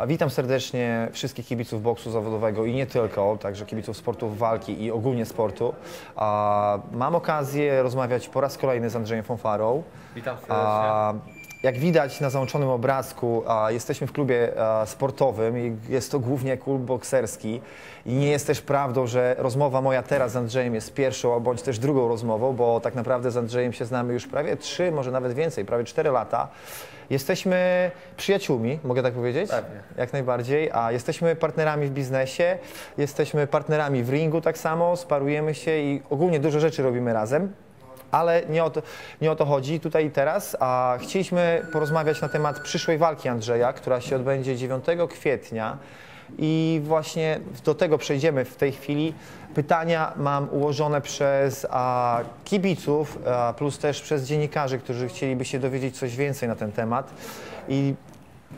A Witam serdecznie wszystkich kibiców boksu zawodowego i nie tylko, także kibiców sportów walki i ogólnie sportu. A Mam okazję rozmawiać po raz kolejny z Andrzejem Fonfarą. Witam serdecznie. A, jak widać na załączonym obrazku, jesteśmy w klubie sportowym i jest to głównie klub bokserski. I nie jest też prawdą, że rozmowa moja teraz z Andrzejem jest pierwszą, bądź też drugą rozmową, bo tak naprawdę z Andrzejem się znamy już prawie trzy, może nawet więcej, prawie cztery lata. Jesteśmy przyjaciółmi, mogę tak powiedzieć? Pewnie. Jak najbardziej, a jesteśmy partnerami w biznesie, jesteśmy partnerami w ringu tak samo, sparujemy się i ogólnie dużo rzeczy robimy razem. Ale nie o, to, nie o to chodzi tutaj i teraz, a chcieliśmy porozmawiać na temat przyszłej walki Andrzeja, która się odbędzie 9 kwietnia. I właśnie do tego przejdziemy w tej chwili. Pytania mam ułożone przez a, kibiców, a, plus też przez dziennikarzy, którzy chcieliby się dowiedzieć coś więcej na ten temat. I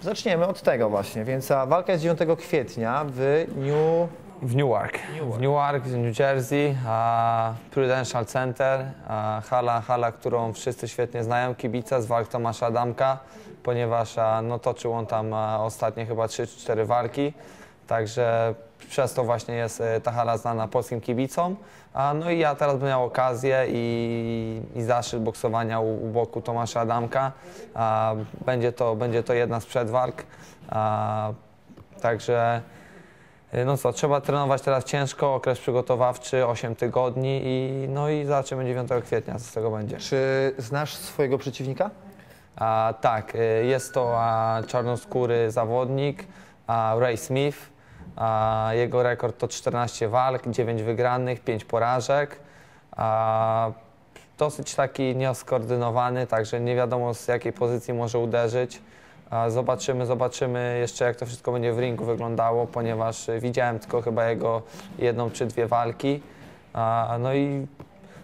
zaczniemy od tego właśnie, więc a, walka jest 9 kwietnia w New... W Newark. W Newark, w New Jersey, a Prudential Center, a hala, hala, którą wszyscy świetnie znają, kibice z walk Tomasza Adamka, ponieważ a, no, toczył on tam a, ostatnie chyba 3-4 walki, także przez to właśnie jest e, ta hala znana polskim kibicom. A, no i ja teraz będę miał okazję i, i zaszczyt boksowania u, u boku Tomasza Adamka. A, będzie, to, będzie to jedna z przedwalk, a, także no co, trzeba trenować teraz ciężko, okres przygotowawczy 8 tygodni i no i zobaczymy 9 kwietnia, co z tego będzie. Czy znasz swojego przeciwnika? A, tak, y, jest to a, czarnoskóry zawodnik, a, Ray Smith. A, jego rekord to 14 walk, 9 wygranych, 5 porażek. A, dosyć taki nieskoordynowany, także nie wiadomo z jakiej pozycji może uderzyć. Zobaczymy, zobaczymy jeszcze jak to wszystko będzie w ringu wyglądało, ponieważ y, widziałem tylko chyba jego jedną czy dwie walki. No i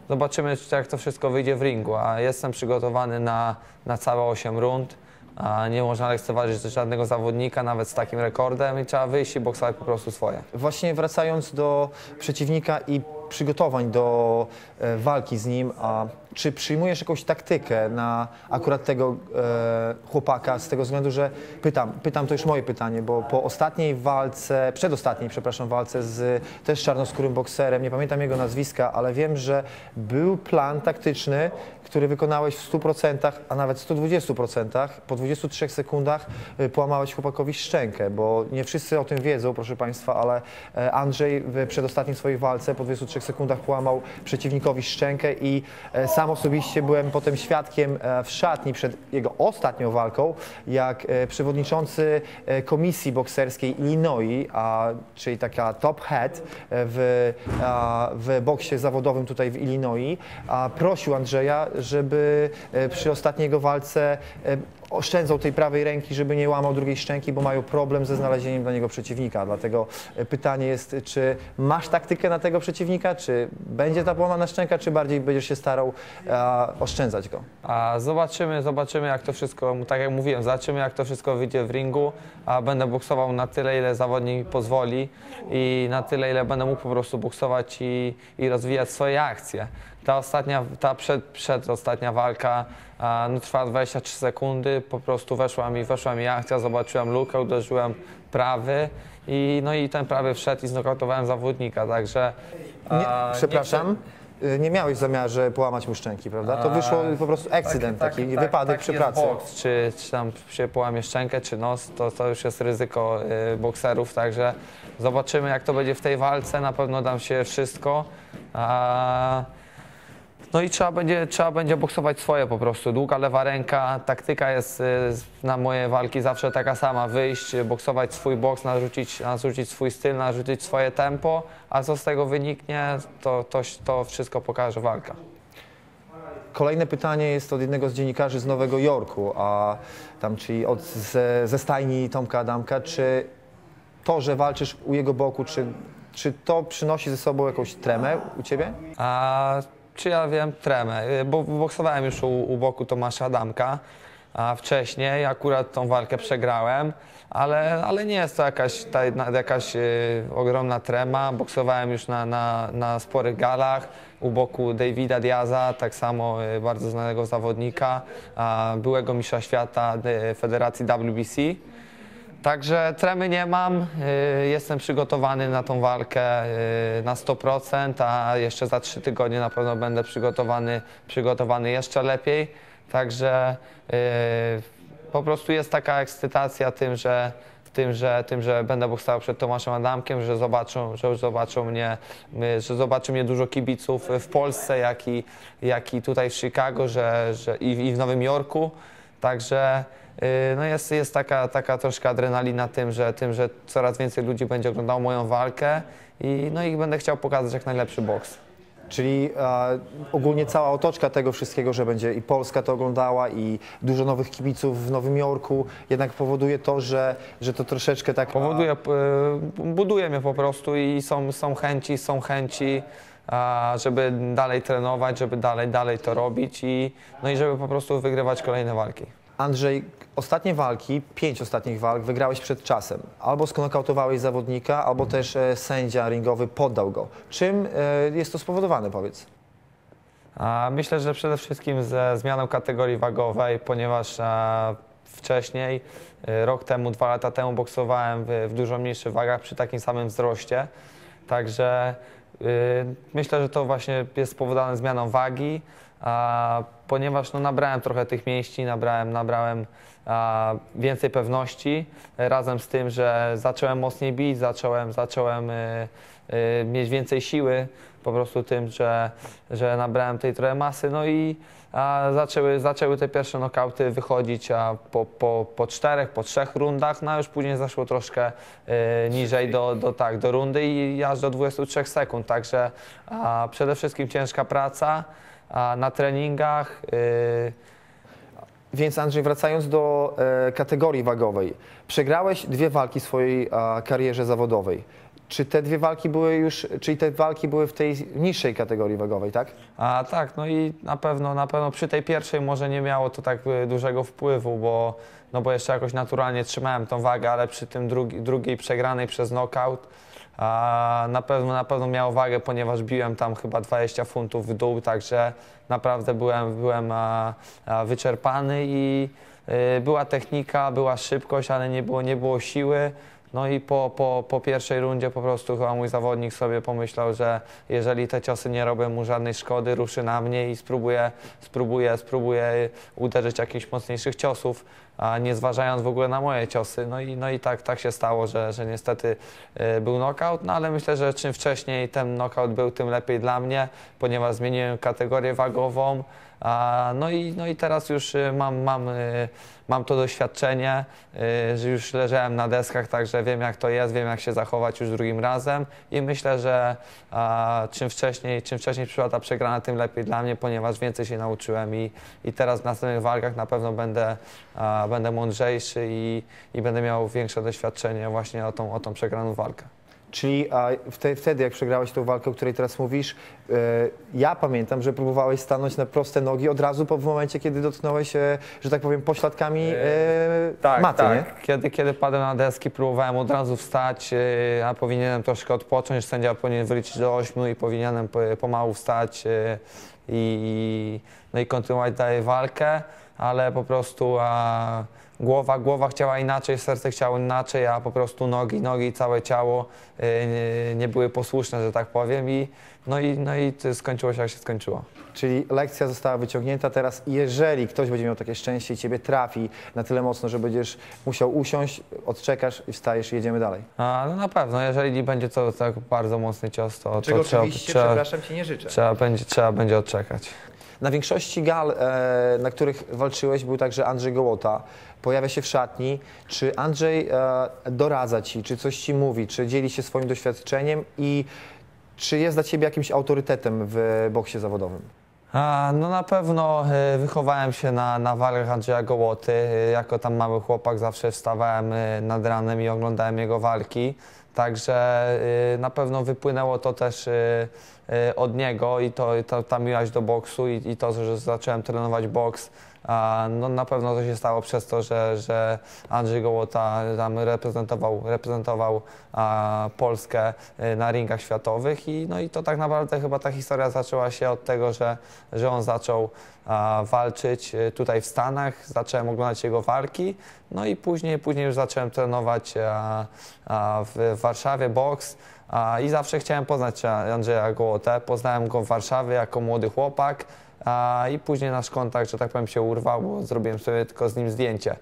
zobaczymy jak to wszystko wyjdzie w ringu. A jestem przygotowany na, na całe 8 rund. A nie można lekceważyć żadnego zawodnika, nawet z takim rekordem i trzeba wyjść i boksować po prostu swoje. Właśnie wracając do przeciwnika i przygotowań do e, walki z nim, a czy przyjmujesz jakąś taktykę na akurat tego e, chłopaka z tego względu, że pytam, pytam to już moje pytanie, bo po ostatniej walce, przedostatniej, przepraszam, walce z też czarnoskórym bokserem, nie pamiętam jego nazwiska, ale wiem, że był plan taktyczny, który wykonałeś w 100%, a nawet 120%, po 23 sekundach y, połamałeś chłopakowi szczękę, bo nie wszyscy o tym wiedzą, proszę Państwa, ale e, Andrzej w przedostatniej swojej walce po 23 sekundach połamał przeciwnikowi szczękę i e, sam osobiście byłem potem świadkiem e, w szatni przed jego ostatnią walką, jak e, przewodniczący e, komisji bokserskiej Illinois, a, czyli taka top head w, a, w boksie zawodowym tutaj w Illinois, a, prosił Andrzeja, żeby przy ostatniej jego walce oszczędzał tej prawej ręki, żeby nie łamał drugiej szczęki, bo mają problem ze znalezieniem dla niego przeciwnika. Dlatego e, pytanie jest, czy masz taktykę na tego przeciwnika, czy będzie ta połamana szczęka, czy bardziej będziesz się starał e, oszczędzać go? A zobaczymy, zobaczymy jak to wszystko, tak jak mówiłem, zobaczymy jak to wszystko wyjdzie w ringu, a będę boksował na tyle, ile zawodnik mi pozwoli i na tyle, ile będę mógł po prostu boksować i, i rozwijać swoje akcje. Ta ostatnia, ta przed, przedostatnia walka a, no, trwała 23 sekundy, po prostu weszła mi, weszła mi akcja, zobaczyłem lukę, uderzyłem prawy i, no i ten prawy wszedł i znokautowałem zawodnika, także... Nie, a, przepraszam. e, Nie miałeś zamiarze połamać mu szczęki, prawda? To wyszło po prostu accident, taki, wypadek przy pracy. Boks, czy, czy tam się połamie szczękę, czy nos, to, to już jest ryzyko y, bokserów, także zobaczymy jak to będzie w tej walce, na pewno dam się wszystko. A, no i trzeba będzie, trzeba będzie boksować swoje po prostu. Długa lewa ręka, taktyka jest y, na moje walki zawsze taka sama. Wyjść, boksować swój boks, narzucić, narzucić swój styl, narzucić swoje tempo, a co z tego wyniknie, to, to, to wszystko pokaże walka. Kolejne pytanie jest od jednego z dziennikarzy z Nowego Jorku, a tam, czyli od, ze, ze stajni Tomka Adamka. Czy to, że walczysz u jego boku, czy, czy to przynosi ze sobą jakąś tremę u ciebie? A czy ja wiem tremę, y, bo boksowałem już u, u boku Tomasza Adamka, a wcześniej akurat tą walkę przegrałem, ale, ale nie jest to jakaś, ta, jakaś y, ogromna trema. Boksowałem już na, na, na sporych galach u boku Davida Diaza, tak samo y, bardzo znanego zawodnika, a, byłego mistrza świata Federacji WBC. Także tremy nie mam, y, jestem przygotowany na tą walkę y, na 100%, a jeszcze za 3 tygodnie na pewno będę przygotowany, przygotowany jeszcze lepiej. Także y, po prostu jest taka ekscytacja tym, że tym, że, tym, że będę boksował przed Tomaszem Adamkiem, że zobaczą, że zobaczą mnie, że zobaczy mnie dużo kibiców w Polsce, jak i, jak i tutaj w Chicago, że, że i, i w Nowym Jorku. Także no jest, jest taka, taka troszkę adrenalina tym że, tym, że coraz więcej ludzi będzie oglądało moją walkę i, no i będę chciał pokazać jak najlepszy boks. Czyli e, ogólnie cała otoczka tego wszystkiego, że będzie i Polska to oglądała, i dużo nowych kibiców w Nowym Jorku, jednak powoduje to, że, że to troszeczkę tak. Powoduje, y, buduje mnie po prostu i są, są chęci, są chęci, a, żeby dalej trenować, żeby dalej, dalej to robić i, no i żeby po prostu wygrywać kolejne walki. Andrzej, ostatnie walki, pięć ostatnich walk wygrałeś przed czasem. Albo skonokautowałeś zawodnika, albo też e, sędzia ringowy poddał go. Czym e, jest to spowodowane, powiedz? Myślę, że przede wszystkim ze zmianą kategorii wagowej, ponieważ a, wcześniej, rok temu, dwa lata temu boksowałem w, w dużo mniejszych wagach przy takim samym wzroście. Także y, myślę, że to właśnie jest spowodowane zmianą wagi, a, ponieważ no, nabrałem trochę tych mięśni, nabrałem, nabrałem a, więcej pewności, y, razem z tym, że zacząłem mocniej bić, zacząłem, zacząłem y, y, mieć więcej siły, po prostu tym, że, że nabrałem tej trochę masy, no i a, zaczęły, zaczęły te pierwsze nokauty wychodzić a po, po, po czterech, po trzech rundach, no już później zaszło troszkę y, niżej do, do, tak, do rundy i aż do 23 sekund, także a, przede wszystkim ciężka praca na treningach, y, Więc Andrzej, wracając do e, kategorii wagowej, przegrałeś dwie walki w swojej karierze zawodowej. Czy te dwie walki były już, czyli te walki były w tej niższej kategorii wagowej, tak? A tak, no i na pewno, na pewno przy tej pierwszej może nie miało to tak y, dużego wpływu, bo, no bo jeszcze jakoś naturalnie trzymałem tą wagę, ale przy tym drugi, drugiej przegranej przez knockout na pewno, na pewno miało wagę, ponieważ biłem tam chyba 20 funtów w dół, także naprawdę byłem, byłem wyczerpany i y, była technika, była szybkość, ale nie było, nie było siły. No i po, po, po pierwszej rundzie po prostu chyba mój zawodnik sobie pomyślał, że jeżeli te ciosy nie robią mu żadnej szkody, ruszy na mnie i spróbuje, spróbuje, spróbuje uderzyć jakichś mocniejszych ciosów, a nie zważając w ogóle na moje ciosy. No i, no i tak, tak się stało, że, że niestety y, był knockout, no ale myślę, że czym wcześniej ten knockout był, tym lepiej dla mnie, ponieważ zmieniłem kategorię wagową. No, i, no i teraz już y, mam, mam, y, mam to doświadczenie, że już leżałem na deskach, także wiem jak to jest, wiem jak się zachować już drugim razem i myślę, że czym, wcześniej, czym wcześniej przyszła ta przegrana, tym lepiej dla mnie, ponieważ więcej się nauczyłem i, i teraz w następnych walkach na pewno będę, będę mądrzejszy i, i będę miał większe doświadczenie właśnie o tą, o tą przegraną walkę. Czyli a, wte, wtedy, jak przegrałeś tą walkę, o której teraz mówisz, e, ja pamiętam, że próbowałeś stanąć na proste nogi od razu po w momencie, kiedy dotknąłeś, e, że tak powiem, pośladkami e, maty, nie? Kiedy, kiedy padłem na deski, próbowałem od razu wstać, yy, a powinienem troszkę odpocząć. Sędzia powinien wyliczyć do 8 i powinienem po- pomału wstać yy, i, no i kontynuować dalej walkę, ale po prostu a, głowa, głowa chciała inaczej, serce chciało inaczej, a po prostu nogi, nogi, całe ciało yy, nie, nie były posłuszne, że tak powiem. I, no, i, no i to skończyło się jak się skończyło. Czyli lekcja została wyciągnięta. Teraz, jeżeli ktoś będzie miał takie szczęście i ciebie trafi na tyle mocno, że będziesz musiał usiąść, odczekasz i wstajesz i jedziemy dalej. A, no na pewno, jeżeli będzie to tak bardzo mocny cios, to, Czego to trzeba, oczywiście, trzeba, przepraszam cię, nie życzę. trzeba, będzie, trzeba będzie odczekać. Na większości gal, e, na których walczyłeś, był także Andrzej Gołota. Pojawia się w szatni. Czy Andrzej e, doradza ci, czy coś ci mówi, czy dzieli się swoim doświadczeniem i czy jest dla ciebie jakimś autorytetem w boksie zawodowym? A, no na pewno e, wychowałem się na, na walkach Andrzeja Gołoty. Jako tam mały chłopak zawsze wstawałem nad ranem i oglądałem jego walki. Także e, na pewno wypłynęło to też e, e, od niego i to, to ta miłość do boksu i, i to, że zacząłem trenować boks no na pewno to się stało przez to, że, że Andrzej Gołota tam reprezentował, reprezentował Polskę y, na ringach światowych i, no i to tak naprawdę chyba ta historia zaczęła się od tego, że, że on zaczął walczyć y, tutaj w Stanach, zacząłem oglądać jego walki, no i później, później już zacząłem trenować a w Warszawie boks. I zawsze chciałem poznać Andrzeja Gołotę. Poznałem go w Warszawie jako młody chłopak i później nasz kontakt, że tak powiem, się urwał, bo zrobiłem sobie tylko z nim zdjęcie.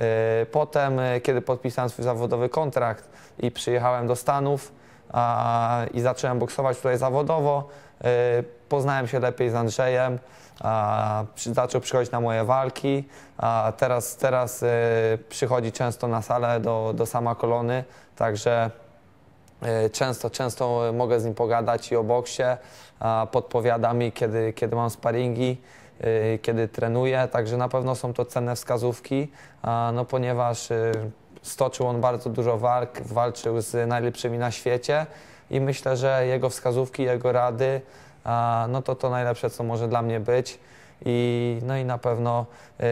Yy, Potem, kiedy podpisałem swój zawodowy kontrakt i przyjechałem do Stanów i zacząłem boksować tutaj zawodowo, poznałem się lepiej z Andrzejem, a, przy, zaczął przychodzić na moje walki, a teraz, teraz yy, przychodzi często na salę do, do sama kolony, także E, Często, często mogę z nim pogadać i o boksie, podpowiada mi, kiedy, kiedy mam sparingi, e, kiedy trenuję, także na pewno są to cenne wskazówki, no ponieważ e, stoczył on bardzo dużo walk, walczył z najlepszymi na świecie i myślę, że jego wskazówki, jego rady, no to to najlepsze, co może dla mnie być. I, no i na pewno y,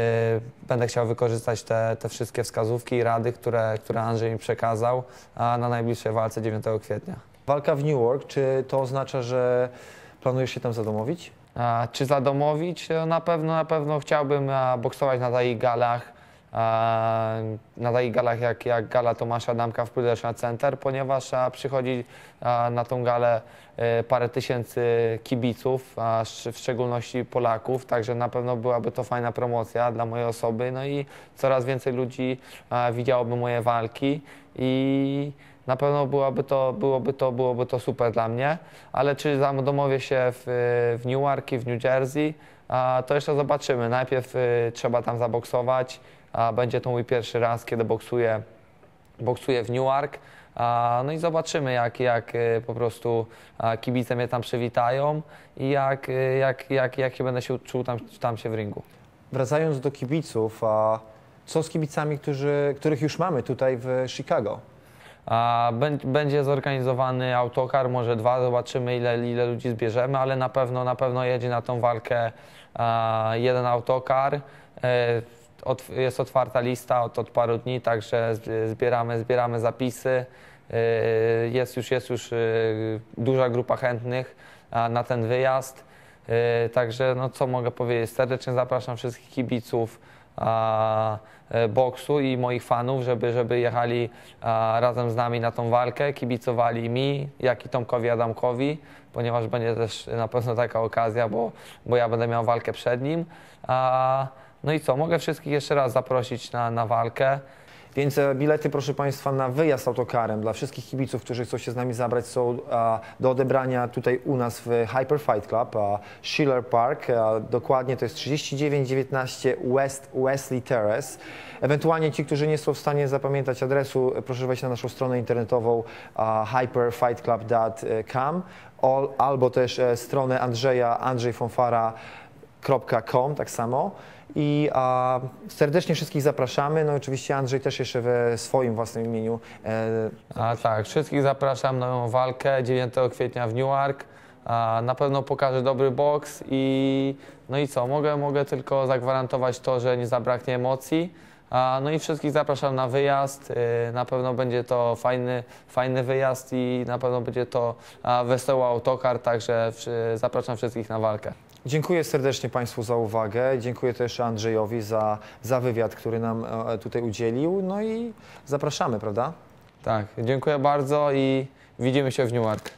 będę chciał wykorzystać te, te wszystkie wskazówki i rady, które, które Andrzej mi przekazał a na najbliższej walce 9 kwietnia. Walka w New York, czy to oznacza, że planujesz się tam zadomowić? A, czy zadomowić? E, Na pewno, na pewno chciałbym a, boksować na takich galach, na takich galach jak, jak gala Tomasza Adamka w Prudential Center, ponieważ przychodzi na tą galę e, parę tysięcy kibiców, w szczególności Polaków, także na pewno byłaby to fajna promocja dla mojej osoby, no i coraz więcej ludzi widziałoby moje walki i na pewno byłoby to, byłoby, to, byłoby to super dla mnie, ale czy zadomowię się w, w Newark i w New Jersey, to jeszcze zobaczymy. Najpierw y, trzeba tam zaboksować, będzie to mój pierwszy raz, kiedy boksuję, boksuję w Newark. No i zobaczymy, jak, jak y, po prostu kibice mnie tam przywitają i jak, y, jak, jak, jak się będę się czuł tam, tam się w ringu. Wracając do kibiców, a co z kibicami, którzy, których już mamy tutaj w Chicago? Będzie zorganizowany autokar, może dwa, zobaczymy ile, ile ludzi zbierzemy, ale na pewno, na pewno jedzie na tą walkę jeden autokar. E, jest otwarta lista od, od paru dni, także zb- zbieramy, zbieramy zapisy. E, Jest już, jest już e, duża grupa chętnych na ten wyjazd. Także no co mogę powiedzieć, serdecznie zapraszam wszystkich kibiców a, e, boksu i moich fanów, żeby, żeby jechali a, razem z nami na tą walkę, kibicowali mi, jak i Tomkowi Adamkowi, ponieważ będzie też na pewno taka okazja, bo, bo ja będę miał walkę przed nim. A, no i co, mogę wszystkich jeszcze raz zaprosić na, na walkę. Więc e, bilety, proszę Państwa, na wyjazd autokarem dla wszystkich kibiców, którzy chcą się z nami zabrać, są do odebrania tutaj u nas w Hyper Fight Club, Schiller Park. Dokładnie to jest 3919 West Wesley Terrace. Ewentualnie ci, którzy nie są w stanie zapamiętać adresu, e, proszę wejść na naszą stronę internetową hyperfightclub.com al- albo też e, stronę Andrzeja, andrzejfonfara.com, tak samo. I a, serdecznie wszystkich zapraszamy. No oczywiście Andrzej też jeszcze we swoim własnym imieniu. E, A tak, wszystkich zapraszam na moją walkę 9 kwietnia w Newark. A, na pewno pokażę dobry boks i no i co, mogę, mogę tylko zagwarantować to, że nie zabraknie emocji. A, no i wszystkich zapraszam na wyjazd. Y, Na pewno będzie to fajny, fajny wyjazd i na pewno będzie to a, wesoły autokar, także wszy- zapraszam wszystkich na walkę. Dziękuję serdecznie Państwu za uwagę. Dziękuję też Andrzejowi za, za wywiad, który nam e, tutaj udzielił. No i zapraszamy, prawda? Tak, dziękuję bardzo i widzimy się w Newark.